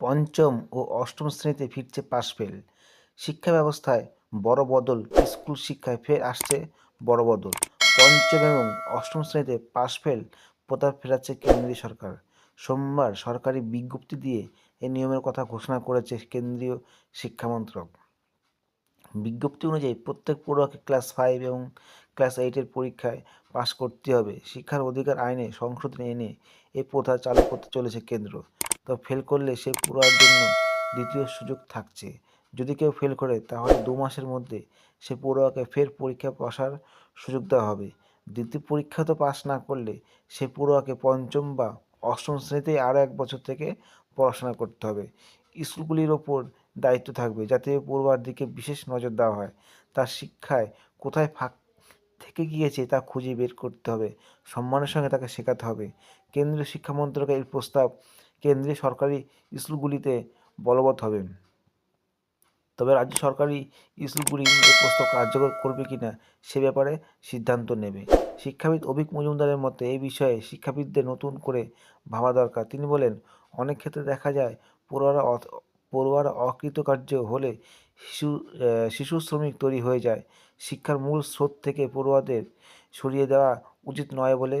পঞ্চম ও অষ্টম শ্রেণীতে ফিরছে পাশ ফেল শিক্ষা ব্যবস্থায় বড় বদল, স্কুল শিক্ষায় ফের আসছে বড় বদল। পঞ্চম এবং অষ্টম শ্রেণীতে পাশ ফেল প্রথা ফেরাচ্ছে কেন্দ্রীয় সরকার। সোমবার সরকারি বিজ্ঞপ্তি দিয়ে এ নিয়মের কথা ঘোষণা করেছে কেন্দ্রীয় শিক্ষা মন্ত্রক। বিজ্ঞপ্তি অনুযায়ী প্রত্যেক পড়ুয়াকে ক্লাস ফাইভ এবং ক্লাস এইটের পরীক্ষায় পাশ করতে হবে। শিক্ষার অধিকার আইনে সংশোধন এনে এ প্রথা চালু করতে চলেছে কেন্দ্র। তো ফেল করলে সে পড়ুয়ার জন্য দ্বিতীয় সুযোগ থাকছে। যদি কেউ ফেল করে, তাহলে দু মাসের মধ্যে সে পড়ুয়াকে ফের পরীক্ষা বসার সুযোগ দেওয়া হবে। দ্বিতীয় পরীক্ষা তো পাশ না করলে সে পড়ুয়াকে পঞ্চম বা অষ্টম শ্রেণীতেই আরও এক বছর থেকে পড়াশোনা করতে হবে। স্কুলগুলির ওপর দায়িত্ব থাকবে যাতে পড়ুয়ার দিকে বিশেষ নজর দেওয়া হয়। তার শিক্ষায় কোথায় ফাঁক থেকে গিয়েছে তা খুঁজে বের করতে হবে। সম্মানের সঙ্গে তাকে শেখাতে হবে। কেন্দ্রীয় শিক্ষা মন্ত্রকের এই প্রস্তাব কেন্দ্রীয় সরকারি স্কুলগুলিতে বলবৎ হবে। তবে রাজ্য সরকারি স্কুলগুলি এই প্রস্তাব কার্যকর করবে কিনা সে ব্যাপারে সিদ্ধান্ত নেবে। শিক্ষাবিদ অভিক মজুমদারের মতে এই বিষয়ে শিক্ষাবিদদের নতুন করে ভাবা দরকার। তিনি বলেন, অনেক ক্ষেত্রে দেখা যায়, পড়ুয়ারা পড়ুয়ারা অকৃতকার্য হলে শিশু শিশু শ্রমিক তৈরি হয়ে যায়। শিক্ষার মূল স্রোত থেকে পড়ুয়াদের সরিয়ে দেওয়া উচিত নয় বলে